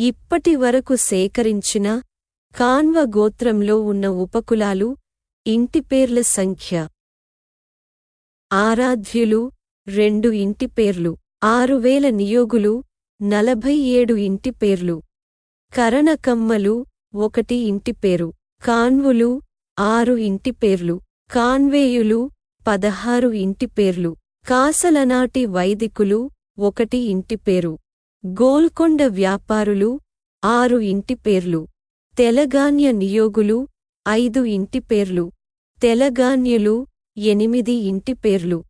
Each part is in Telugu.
ఇప్పటి వరకు సేకరించిన కాన్వ గోత్రంలో ఉన్న ఉపకులాలు ఇంటి పేర్ల సంఖ్య. ఆరాధ్యులు రెండు ఇంటి పేర్లు. ఆరు వేల నియోగులు నలభై ఏడు ఇంటి పేర్లు. కరణకమ్మలు ఒకటి ఇంటి పేరు. కాన్వులు ఆరు ఇంటి పేర్లు. కాన్వేయులు పదహారు ఇంటి పేర్లు. కాసలనాటి వైదికులు ఒకటి ఇంటి పేరు. గోల్కొండ వ్యాపారులు ఆరు ఇంటి పేర్లు. తెలగాన్య నియోగులు ఐదు ఇంటి పేర్లు. తెలగాన్యులు ఎనిమిది ఇంటి పేర్లు.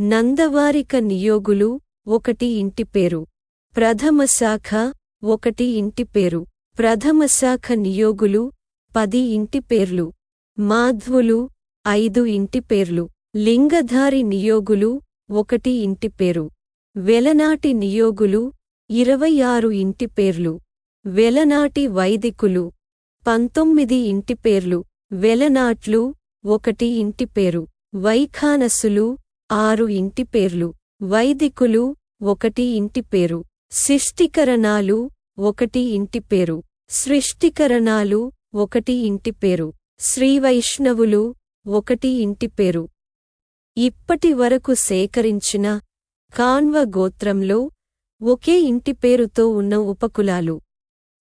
నందవారిక నియోగులు ఒకటి ఇంటి పేరు. ప్రథమ శాఖ ఒకటి ఇంటి పేరు. ప్రథమ శాఖ నియోగులు పది ఇంటి పేర్లు. మాధ్వులు ఐదు ఇంటి పేర్లు. లింగధారి నియోగులు ఒకటి ఇంటి పేరు. వెలనాటి నియోగులు ఇరవై ఆరు ఇంటి పేర్లు. వెలనాటి వైదికులు. పంతొమ్మిది ఇంటి పేర్లు. వెలనాట్లు ఒకటి ఇంటి పేరు. వైఖానసులు ఆరు ఇంటి పేర్లు. వైదికులు ఒకటి ఇంటి పేరు. శిష్టికరణాలు ఒకటి ఇంటి పేరు. సృష్టికరణాలు ఒకటి ఇంటి పేరు. శ్రీవైష్ణవులు ఒకటి ఇంటి పేరు. ఇప్పటి వరకు సేకరించిన కాన్వ గోత్రంలో ఒకే ఇంటి పేరుతో ఉన్న ఉపకులాలు.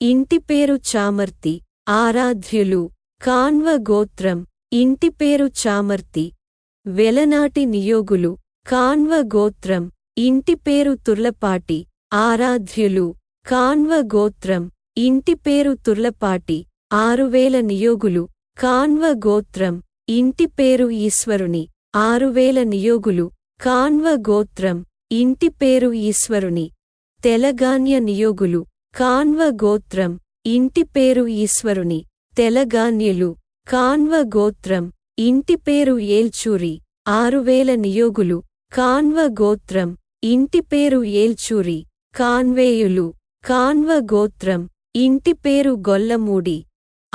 ఇంటి పేరు చామర్తి ఆరాధ్యులు కాన్వ గోత్రం. ఇంటి పేరు చామర్తి. వెలనాటి నియోగులు కాన్వ గోత్రం. ఇంటి పేరు తుర్లపాటి ఆరాధ్యులు కాన్వ గోత్రం. ఇంటి పేరు తుర్లపాటి ఆరువేల నియోగులు కాన్వ గోత్రం. ఇంటి పేరు ఈశ్వరుని ఆరువేల నియోగులు కాన్వ గోత్రం. ఇంటి పేరు ఈశ్వరుని. తెలగాన్య నియోగులు. కాన్వ గోత్రం. ఇంటి పేరు ఈశ్వరుని. తెలగాన్యులు కాన్వ గోత్రం. ఇంటి పేరు ఏల్చూరి. ఆరువేల నియోగులు. కాన్వ గోత్రం. ఇంటి పేరు ఏల్చూరి. కాన్వేయులు. కాన్వ గోత్రం. ఇంటి పేరు గొల్లమూడి.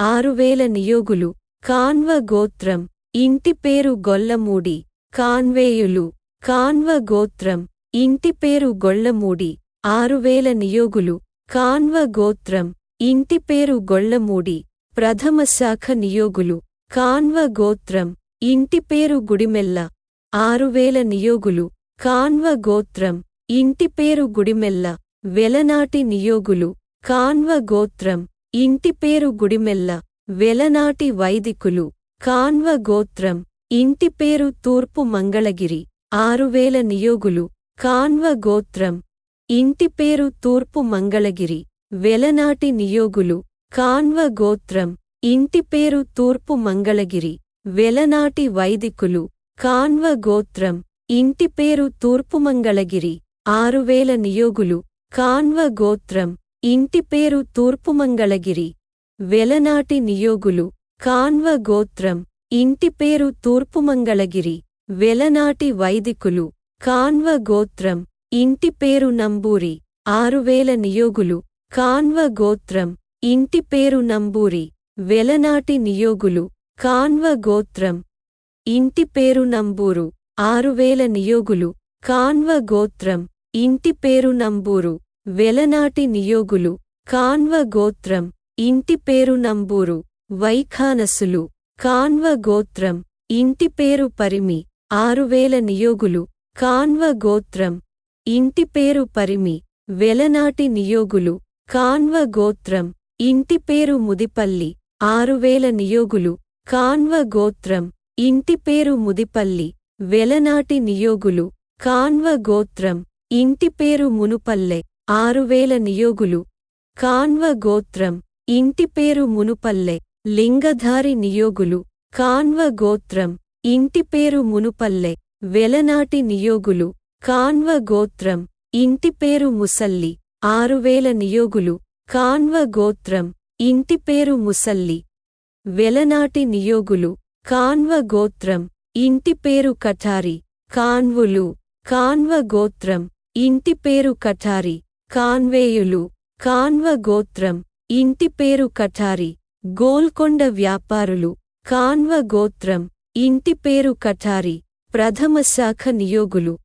ఆరువేల నియోగులు. కాన్వ గోత్రం. ఇంటి పేరు గొల్లమూడి. కాన్వేయులు. కాన్వ గోత్రం. ఇంటి పేరు గొల్లమూడి. ఆరువేల నియోగులు. కాన్వ గోత్రం. ఇంటి పేరు గొల్లమూడి ప్రథమ శాఖ నియోగులు. కాన్వ గోత్రం. ఇంటి పేరు గుడిమెల్ల. ఆరువేల నియోగులు. కాన్వ గోత్రం. ఇంటి పేరు గుడిమెల్ల. వెలనాటి నియోగులు. కాన్వ గోత్రం. ఇంటి పేరు గుడిమెల్ల. వెలనాటి వైదికులు. కాన్వ గోత్రం. ఇంటి పేరు తూర్పు మంగళగిరి. ఆరువేల నియోగులు. కాన్వ గోత్రం. ఇంటి పేరు తూర్పు మంగళగిరి వెలనాటి నియోగులు కాన్వ గోత్రం ఇంటి పేరు తూర్పు మంగళగిరి వెలనాటి వైదికులు కాన్వ గోత్రం ఇంటి పేరు తూర్పు మంగళగిరి ఆరువేల నియోగులు కాన్వ గోత్రం ఇంటి పేరు తూర్పు మంగళగిరి వెలనాటి నియోగులు కాన్వ గోత్రం ఇంటి పేరు తూర్పు మంగళగిరి వెలనాటి వైదికులు కాన్వ గోత్రం ఇంటి పేరు నంబూరి. ఆరువేల నియోగులు. కాన్వ గోత్రం. ఇంటి పేరు నంబూరి. వెలనాటి నియోగులు. కాన్వ గోత్రం. ఇంటి పేరు నంబూరు. ఆరువేల నియోగులు. కాన్వ గోత్రం. ఇంటి పేరు నంబూరు. వెలనాటి నియోగులు. కాన్వ గోత్రం. ఇంటి పేరు నంబూరు. వైఖానసులు. కాన్వ గోత్రం. ఇంటి పేరు పరిమి. ఆరువేల నియోగులు. కాన్వ గోత్రం. ఇంటి పేరు పరిమి వెలనాటి నియోగులు కాన్వ గోత్రం ఇంటి పేరు ముదిపల్లి ఆరువేల నియోగులు కాన్వ గోత్రం ఇంటి పేరు ముదిపల్లి వెలనాటి నియోగులు కాన్వ గోత్రం ఇంటి పేరు మునుపల్లె ఆరువేల నియోగులు కాన్వ గోత్రం ఇంటి పేరు మునుపల్లె లింగధారి నియోగులు కాన్వ గోత్రం ఇంటి పేరు మునుపల్లె వెలనాటి నియోగులు. కాన్వ గోత్రం ఇంటి పేరు ముసల్లి ఆరువేల నియోగులు. కాన్వ గోత్రం ఇంటి పేరు ముసల్లి. వెలనాటి నియోగులు. కాన్వ గోత్రం ఇంటి పేరు కఠారి. కాన్వులు. కాన్వ గోత్రం ఇంటి పేరు కఠారి. కాన్వేయులు. కాన్వ గోత్రం ఇంటి పేరు కఠారి. గోల్కొండ వ్యాపారులు. కాన్వ గోత్రం ఇంటి పేరు కఠారి. ప్రథమ శాఖ నియోగులు.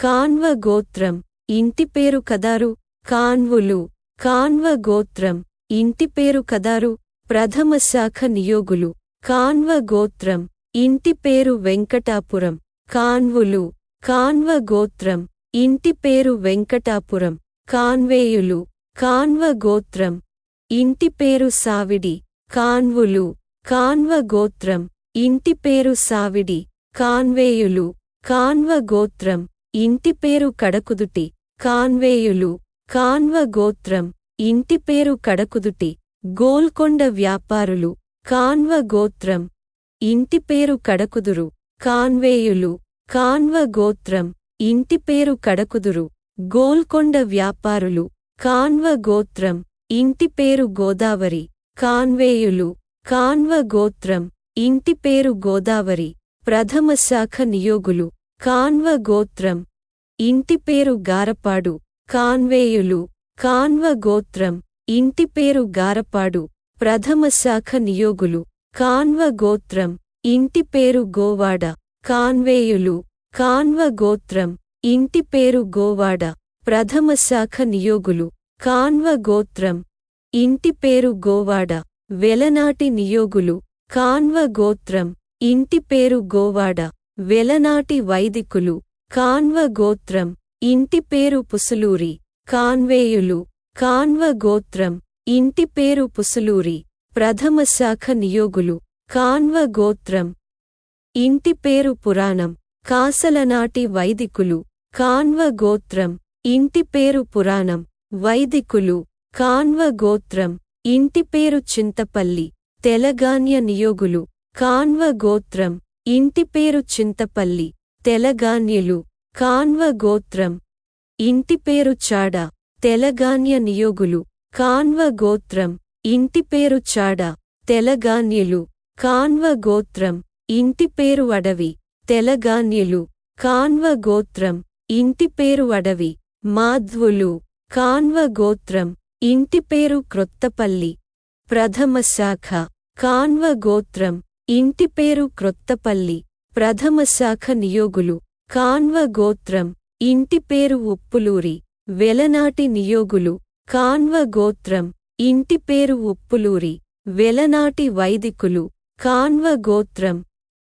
కాన్వ గోత్రం ఇంటి పేరు కదారు? కాన్వులు. కాన్వ గోత్రం ఇంటి పేరు కదారు? ప్రథమ శాఖ నియోగులు. కాన్వ గోత్రం ఇంటి పేరు వెంకటాపురం. కాన్వులు. కాన్వ గోత్రం ఇంటి పేరు వెంకటాపురం. కాన్వేయులు. కాన్వ గోత్రం ఇంటి పేరు సావిడి. కాన్వులు. కాన్వ గోత్రం ఇంటి పేరు సావిడి. కాన్వేయులు. కాన్వ గోత్రం ఇంటి పేరు కడకుదుటి కాన్వేయులు కాన్వ గోత్రం ఇంటి పేరు కడకుదుటి గోల్కొండ వ్యాపారులు కాన్వ గోత్రం ఇంటి పేరు కడకుదురు కాన్వేయులు కాన్వ గోత్రం ఇంటి పేరు కడకుదురు గోల్కొండ వ్యాపారులు కాన్వ గోత్రం ఇంటి పేరు గోదావరి కాన్వేయులు కాన్వ గోత్రం ఇంటి పేరు గోదావరి ప్రథమ శాఖ నియోగులు కాన్వ గోత్రం ఇంటి పేరు గారపాడు. కాన్వేయులు. కాన్వ గోత్రం ఇంటి పేరు గారపాడు. ప్రథమ శాఖ నియోగులు. కాన్వ గోత్రం ఇంటి పేరు గోవాడ. కాన్వేయులు. కాన్వ గోత్రం ఇంటి పేరు గోవాడ. ప్రథమ శాఖ నియోగులు. కాన్వ గోత్రం ఇంటి పేరు గోవాడ. వెలనాటి నియోగులు. కాన్వ గోత్రం ఇంటి పేరు గోవాడ. వెలనాటి వైదికులు కాన్వ గోత్రం ఇంటి పేరు పుసులూరి కాన్వేయులు కాన్వ గోత్రం ఇంటి పేరు పుసులూరి ప్రథమ శాఖ నియోగులు కాన్వ గోత్రం. ఇంటి పేరు పురాణం కాసలనాటి వైదికులు కాన్వ గోత్రం ఇంటి పేరు పురాణం వైదికులు కాన్వ గోత్రం ఇంటి పేరు చింతపల్లి తెలగాన్య నియోగులు కాన్వ గోత్రం. ఇంటి పేరు చింతపల్లి తెలగాన్యులు కాన్వ గోత్రం. ఇంటి పేరు చాడ తెలగాన్య నియోగులు కాన్వ గోత్రం. ఇంటి పేరు చాడ తెలగాన్యులు కాన్వ గోత్రం. ఇంటి పేరు అడవి తెలగాన్యులు కాన్వ గోత్రం. ఇంటి పేరు అడవి మాధ్వులు కాన్వ గోత్రం. ఇంటి పేరు క్రొత్తపల్లి. ప్రథమ శాఖ కాన్వ గోత్రం. ఇంటి పేరు క్రొత్తపల్లి ప్రథమ శాఖ నియోగులు కాన్వ గోత్రం ఇంటి పేరు ఉప్పులూరి వెలనాటి నియోగులు కాన్వ గోత్రం ఇంటి పేరు ఉప్పులూరి వెలనాటి వైదికులు కాన్వ గోత్రం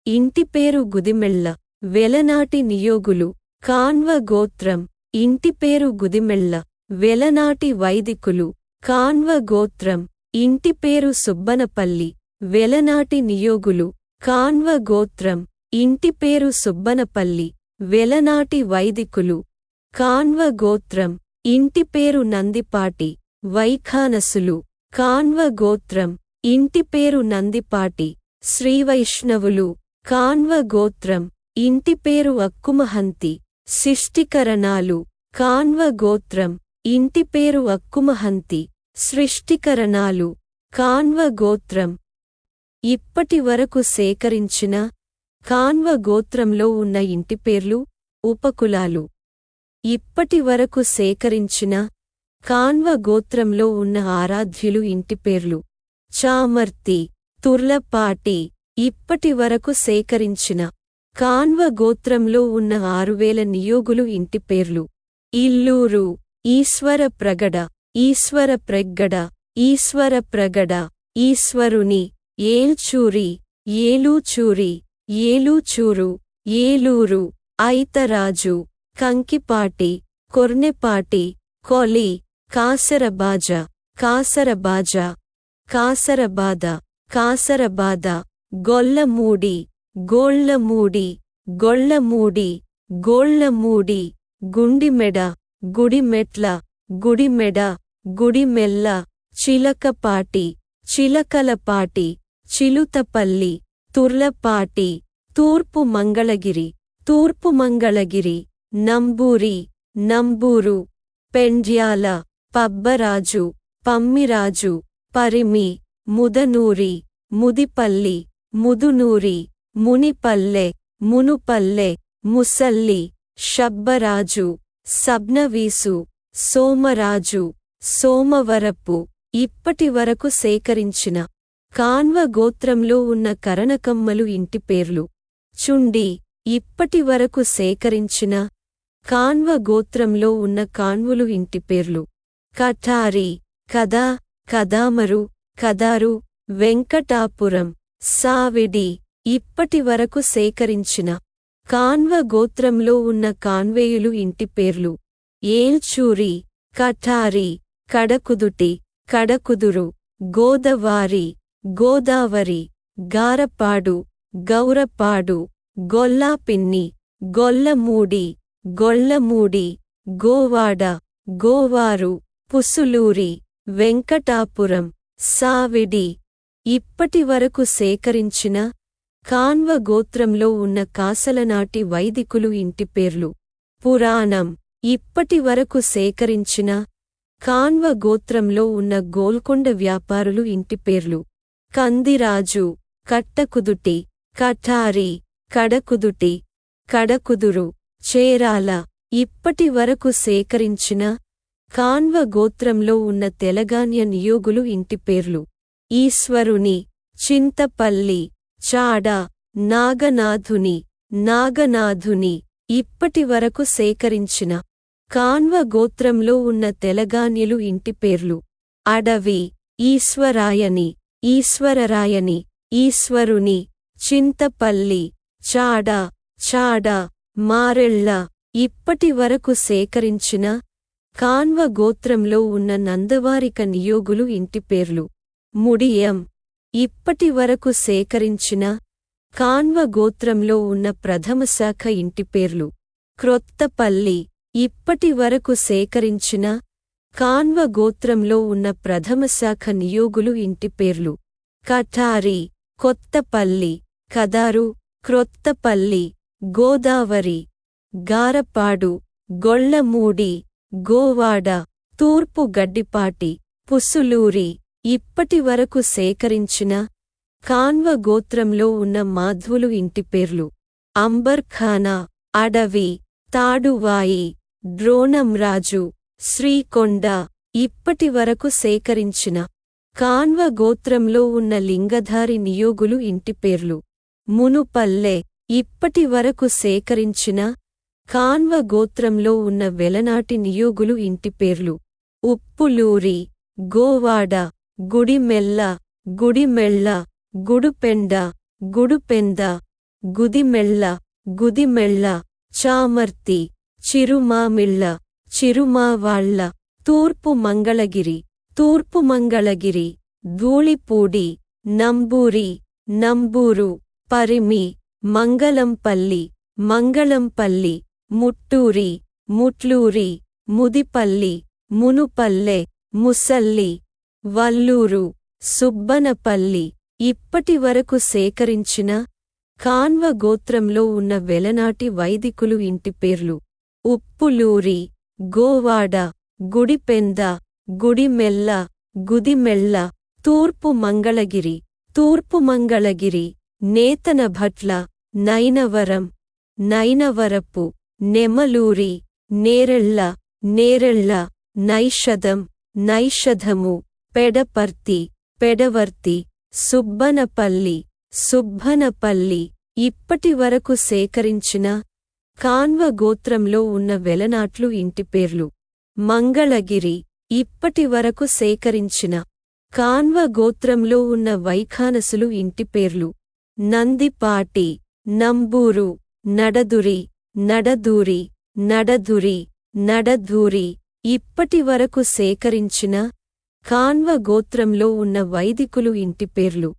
ఇంటి పేరు గుదిమెళ్ళ వెలనాటి నియోగులు కాన్వ గోత్రం ఇంటి పేరు గుదిమెళ్ళ వెలనాటి వైదికులు కాన్వ గోత్రం ఇంటి పేరు సుబ్బనపల్లి వెలనాటి నియోగులు కాన్వ గోత్రం ఇంటిపేరు సుబ్బనపల్లి వెలనాటి వైదికులు కాన్వ గోత్రం ఇంటి పేరు నందిపాటి వైఖానసులు కాన్వ గోత్రం ఇంటిపేరు నందిపాటి శ్రీవైష్ణవులు కాన్వ గోత్రం ఇంటి పేరు అక్కుమహంతి శిష్టికరణాలు కాన్వ గోత్రం ఇంటిపేరు అక్కుమహంతి సృష్టికరణాలు కాన్వ గోత్రం ఇప్పటి వరకు సేకరించిన కాన్వ గోత్రంలో ఉన్న ఇంటి పేర్లు ఉపకులాలు. ఇప్పటి వరకు సేకరించిన కాన్వ గోత్రంలో ఉన్న ఆరాధ్యులు ఇంటి పేర్లు. చామర్తి తుర్లపాటి ఇప్పటి వరకు సేకరించిన కాన్వ గోత్రంలో ఉన్న ఆరువేల నియోగులు ఇంటి పేర్లు. ఇల్లూరు ఈశ్వర ప్రగడ ఈశ్వర ప్రగ్గడ ఈశ్వర ప్రగడ ఈశ్వరుని ఏల్చూరి ఏలూచూరి ఏలూచూరు ఏలూరు ఐతరాజు కంకిపాటి కొర్నెపాటి కొలి కాసరబాజ కాసరబాజ కాసరబాద కాసరబాద గొల్లమూడి గోళ్ళమూడి గొళ్ళమూడి గోళ్ళమూడి గుండిమెడ గుడిమెట్ల గుడిమెడ గుడిమెల్ల చిలకపాటి చిలకలపాటి చిలుతపల్లి తుర్లపాటి తూర్పు మంగళగిరి తూర్పు మంగళగిరి నంబూరి నంబూరు పెండ్యాల పబ్బరాజు పమ్మిరాజు పరిమి ముదనూరి ముదిపల్లి ముదునూరి మునిపల్లె మునుపల్లె ముసల్లి షబ్బరాజు సబ్నవీసు సోమరాజు సోమవరపు ఇప్పటి వరకు సేకరించిన కాన్వ గోత్రంలో ఉన్న కరణకమ్మలు ఇంటి పేర్లు. చుండి ఇప్పటి వరకు సేకరించిన కాన్వ గోత్రంలో ఉన్న కాన్వులు ఇంటి పేర్లు. కఠారి కదా కదామరు కదారు వెంకటాపురం సావిడి ఇప్పటి వరకు సేకరించిన కాన్వ గోత్రంలో ఉన్న కాన్వేయులు ఇంటి పేర్లు. ఏల్చూరి కఠారి కడకుదుటి కడకుదురు గోదవారి గోదావరి గారపాడు గౌరపాడు గొల్లాపిన్ని గొల్లమూడి గొల్లమూడి గోవాడ గోవారు పుసులూరి వెంకటాపురం సావిడి. ఇప్పటి వరకు సేకరించిన కాన్వ గోత్రంలో ఉన్న కాసలనాటి వైదికులు ఇంటి పేర్లు. పురాణం. ఇప్పటి వరకు సేకరించిన కాన్వ గోత్రంలో ఉన్న గోల్కొండ వ్యాపారులు ఇంటి పేర్లు. కందిరాజు కట్టకుదుటి కఠారి కడకుదుటి కడకుదురు చేరాల ఇప్పటి వరకు సేకరించిన కాన్వ గోత్రంలో ఉన్న తెలగాన్య నియోగులు ఇంటి పేర్లు. ఈశ్వరుని చింతపల్లి చాడ నాగనాథుని నాగనాథుని ఇప్పటి వరకు సేకరించిన కాన్వ గోత్రంలో ఉన్న తెలగాన్యులు ఇంటి పేర్లు. అడవి ఈశ్వరాయని ఈశ్వరరాయని ఈశ్వరుని చింతపల్లి చాడ చాడ మారెళ్ళ ఇప్పటి వరకు సేకరించిన కాన్వ గోత్రంలో ఉన్న నందవారిక నియోగులు ఇంటి పేర్లు. ముడియం. ఇప్పటి వరకు సేకరించిన కాన్వ గోత్రంలో ఉన్న ప్రథమశాఖ ఇంటి పేర్లు. క్రొత్తపల్లి. ఇప్పటి వరకు సేకరించిన కాన్వ గోత్రంలో ఉన్న ప్రథమశాఖ నియోగులు ఇంటి పేర్లు. కఠారి కొత్తపల్లి కదారు క్రొత్తపల్లి గోదావరి గారపాడు గొళ్ళమూడి గోవాడ తూర్పు గడ్డిపాటి పుసులూరి. ఇప్పటి వరకు సేకరించిన కాన్వ గోత్రంలో ఉన్న మాధ్వులు ఇంటి పేర్లు. అంబర్ఖానా అడవి తాడువాయి ద్రోణంరాజు శ్రీకొండ ఇప్పటి వరకు సేకరించిన కాన్వ గోత్రంలో ఉన్న లింగధారి నియోగులు ఇంటి పేర్లు. మునుపల్లె ఇప్పటి వరకు సేకరించిన కాన్వ గోత్రంలో ఉన్న వెలనాటి నియోగులు ఇంటి పేర్లు. ఉప్పులూరి గోవాడ గుడిమెల్ల గుడిమెళ్ళ గుడుపెండ గుడుపెంద గుదిమెళ్ళ గుదిమెళ్ళ చామర్తి చిరుమామిళ్ళ చిరుమావాళ్ళ తూర్పు మంగళగిరి. తూర్పు మంగళగిరి. ధూళిపూడి. నంబూరి. నంబూరు. పరిమి. మంగళంపల్లి. మంగళంపల్లి. ముట్టూరి. ముట్లూరి. ముదిపల్లి. మునుపల్లె. ముసల్లి. వల్లూరు. సుబ్బనపల్లి. ఇప్పటి వరకు సేకరించిన కాన్వ గోత్రంలో ఉన్న వెలనాటి వైదికులు ఇంటి పేర్లు. ఉప్పులూరి. గోవాడ గుడిపెంద గుడిమెల్ల గుదిమెళ్ళ తూర్పు మంగళగిరి తూర్పు మంగళగిరి నేతనభట్ల నైనవరం నైనవరపు నెమలూరి నేరెళ్ళ నేరెళ్ళ నైషధం నైషధము పెడపర్తి పెడవర్తి సుబ్బనపల్లి సుబ్బనపల్లి ఇప్పటి వరకు సేకరించిన కాన్వ గోత్రంలో ఉన్న వెలనాట్లు ఇంటి పేర్లు. మంగళగిరి ఇప్పటి వరకు సేకరించిన. కాన్వ గోత్రంలో ఉన్న వైఖానసులు ఇంటి పేర్లు. నందిపాటి నంబూరు నడదురి నడదూరి నడదురి నడదూరి ఇప్పటి వరకు సేకరించిన. కాన్వ గోత్రంలో ఉన్న వైదికులు ఇంటి పేర్లు.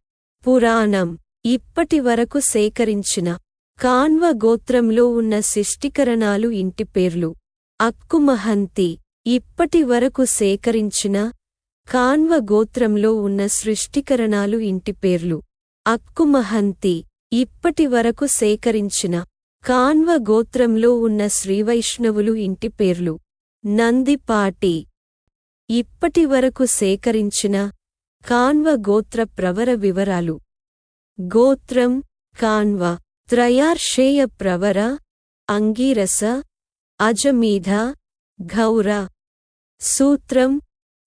పురాణం ఇప్పటి వరకు సేకరించిన. కాన్వ గోత్రంలో ఉన్న శిష్టికరణాలు ఇంటి పేర్లు. అక్కుమహంతి ఇప్పటి వరకు సేకరించిన కాన్వ గోత్రంలో ఉన్న సృష్టికరణాలు ఇంటి పేర్లు. అక్కుమహంతి ఇప్పటి వరకు సేకరించిన కాన్వ గోత్రంలో ఉన్న శ్రీవైష్ణవులు ఇంటి పేర్లు. నందిపాటి ఇప్పటి వరకు సేకరించిన కాన్వ గోత్ర ప్రవర వివరాలు. గోత్రం కాన్వ త్రయార్షేయ ప్రవర అంగీరస అజమీధ ఘౌర సూత్రం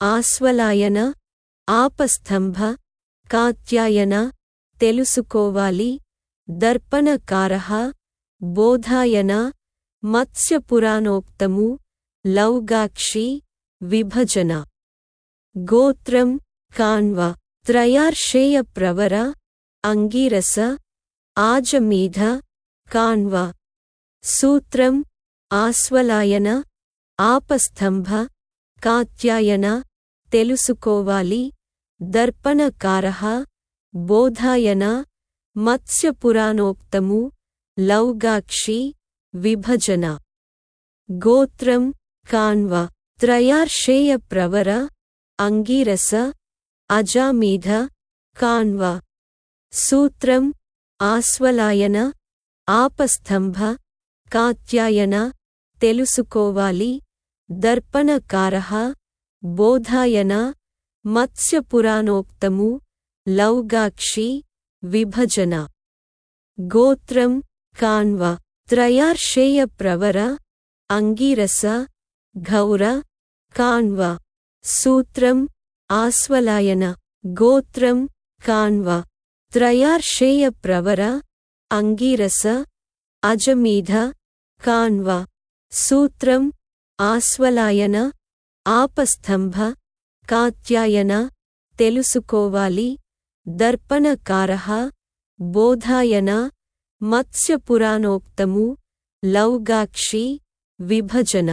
ఆస్వలాయన ఆపస్తంభ కాత్యాయన తెలుసుకోవాలి దర్పణకారః బోధాయన మత్స్యపురాణోక్తము లౌగాక్షి విభజన గోత్రం కాన్వ త్రయార్షేయ ప్రవర అంగీరస ఆజమీధ కాన్వ సూత్రం ఆస్వలాయన ఆపస్తంభ కాత్యాయన తెలుసుకోవాలి దర్పణకారః బోధాయన మత్స్యపురాణోక్తము లౌగాక్షి విభజన. గోత్రం కాన్వ త్రయార్షేయ ప్రవర అంగీరస అజామీధ కాన్వ. సూత్రం ఆస్వలాయన ఆపస్తంభ కాత్యాయన తెలుసుకోవాలి దర్పణకారః బోధాయన మత్స్యపురాణోక్తము లౌగాక్షి విభజన. గోత్రం కాన్వ త్రయార్షేయ ప్రవర అంగీరస గౌర కాన్వ. సూత్రం ఆస్వలాయన గోత్రం కాన్వ. త్రయార్షేయ ప్రవర అంగీరస అజమీధ కాన్వ సూత్రం ఆస్వలాయన ఆపస్తంభ కాత్యాయన తెలుసుకోవాలి దర్పణకారః బోధాయన మత్స్యపురాణోక్తము లౌగాక్షి విభజన